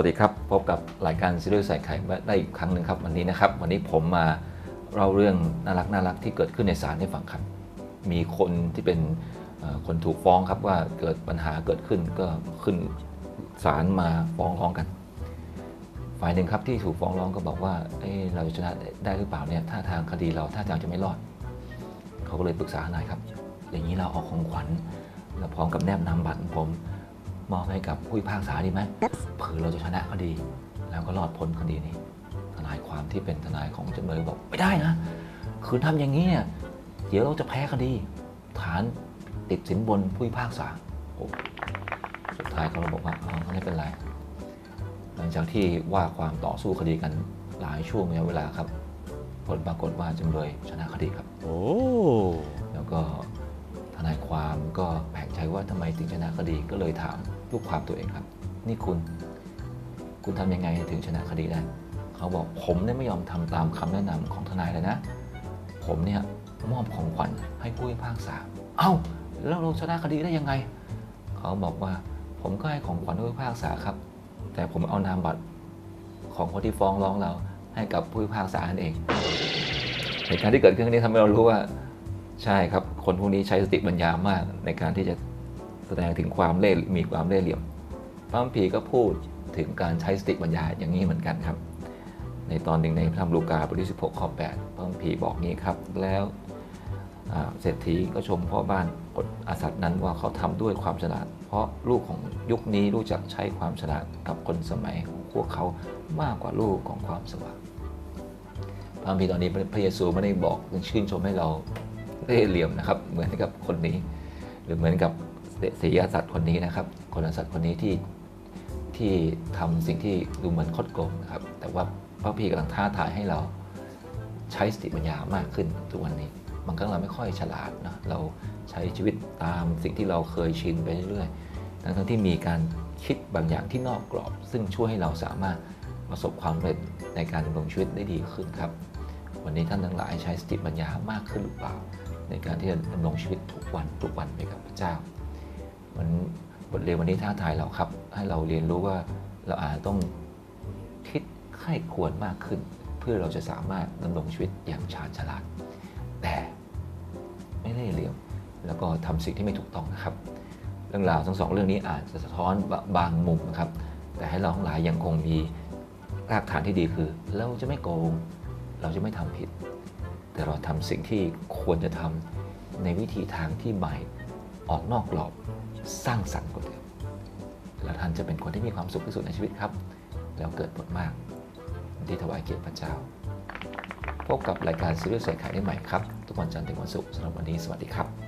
วัสดีครับ พบกับรายการซีรีส์ใส่ไข่ได้อีกครั้งหนึ่งครับวันนี้นะครับ วันนี้ผมมาเล่าเรื่องน่ารักน่ารักที่เกิดขึ้นในศาลให้ฟังครับ มีคนที่เป็นคนถูกฟ้องครับว่าเกิดปัญหาเกิดขึ้นก็ขึ้นศาลมาฟ้องร้องกัน ฝ่ายหนึ่งครับที่ถูกฟ้องร้องก็บอกว่าเอ๊ะเราจะชนะได้หรือเปล่าเนี่ยท่าทางคดีเราท่าทางจะไม่รอด เขาก็เลยปรึกษาทนายครับ อย่างนี้เราเอาของขวัญแล้วพร้อมกับแนบนามบัตรผม มอบให้กับผู้พิพากษาดีไหมเผื่อเราจะชนะคดี แล้วก็รอดพ้นคดีนี้ ทนายความที่เป็นทนายของจำเลยบอกไม่ได้นะ คืนทำอย่างนี้เนี่ยเดี๋ยวเราจะแพ้คดี ฐานติดสินบนผู้พิพากษาโอ้สุดท้ายเขาบอกว่าอ๋อไม่เป็นไร หลังจากที่ว่าความต่อสู้คดีกันหลายช่วงระยะเวลาครับ ผลปรากฏว่าจำเลยชนะคดีครับ โอ้แล้วก็ทนายความก็แปลกใจว่าทำไมถึงชนะคดีก็เลยถาม ลูกความตัวเองครับ นี่คุณ คุณทำยังไงถึงชนะคดีได้เขาบอกผมเนี่ยไม่ยอมทำตามคำแนะนำของทนายเลยนะ ผมเนี่ยมอบของขวัญให้ผู้พิพากษา เอ้าแล้วเราชนะคดีได้ยังไง เขาบอกว่าผมก็ให้ของขวัญผู้พิพากษาครับ แต่ผมเอานามบัตรของคนที่ฟ้องร้องเราให้กับผู้พิพากษานั่นเองเหตุการณ์ที่เกิดขึ้นนี้ทำให้เรารู้ว่า ใช่ครับ คนพวกนี้ใช้สติปัญญามากในการที่จะ แสดงถึงความเล่ห์มีความเล่ห์เหลี่ยมพระคัมภีร์ก็พูดถึงการใช้สติปัญญาอย่างนี้เหมือนกันครับ ในตอนหนึ่งในพระธรรมลูกาบทที่ 16 ข้อ 8 พระคัมภีร์บอกงี้ครับ แล้วเศรษฐีก็ชมพ่อบ้านกฎอาสัตย์นั้นว่าเขาทำด้วยความฉลาด เพราะลูกของยุคนี้รู้จักใช้ความฉลาดกับคนสมัยของพวกเขามากกว่าลูกของความสว่างพระคัมภีร์ตอนนี้พระเยซูไม่ได้บอกชื่นชมให้เราเล่ห์เหลี่ยมนะครับ เหมือนกับคนนี้ หรือเหมือนกับ สียสัตว์คนนี้นะครับคนสัตว์คนนี้ที่ที่ทำสิ่งที่ดูเหมือนคดโกงนะครับ แต่ว่าพระพีร์กำลังท้าทายให้เราใช้สติปัญญามากขึ้นทุกวันนี้บางครั้งเราไม่ค่อยฉลาดนะเราใช้ชีวิตตามสิ่งที่เราเคยชินไปเรื่อยๆทั้งที่มีการคิดบางอย่างที่นอกกรอบ ซึ่งช่วยให้เราสามารถประสบความสำเร็จในการดำรงชีวิตได้ดีขึ้นครับ วันนี้ท่านทั้งหลายใช้สติปัญญามากขึ้นหรือเปล่า ในการที่จะดำรงชีวิตทุกวันทุกวันไปกับพระเจ้า บทเรียนวันนี้ท้าทายเราครับ ให้เราเรียนรู้ว่าเราอาจต้องคิดไข้ควรมากขึ้น เพื่อเราจะสามารถดำรงชีวิตอย่างชาญฉลาด แต่ไม่เล่ห์เหลี่ยมแล้วก็ทำสิ่งที่ไม่ถูกต้องนะครับ เรื่องราวทั้งสองเรื่องนี้อาจจะสะท้อนบางมุมนะครับ แต่ให้เราทั้งหลายยังคงมีรากฐานที่ดีคือ เราจะไม่โกง เราจะไม่ทำผิด แต่เราทำสิ่งที่ควรจะทำในวิธีทางที่ใหม่ ออกนอกกรอบสร้างสรรค์กว่าเดิมแล้วท่านจะเป็นคนที่มีความสุขที่สุดในชีวิตครับ แล้วเกิดผลมาก ที่ถวายเกียรติพระเจ้า พบกับรายการซีรีส์ใส่ไข่ได้ใหม่ครับ ทุกวันจันทร์ถึงวันศุกร์สำหรับวันนี้สวัสดีครับ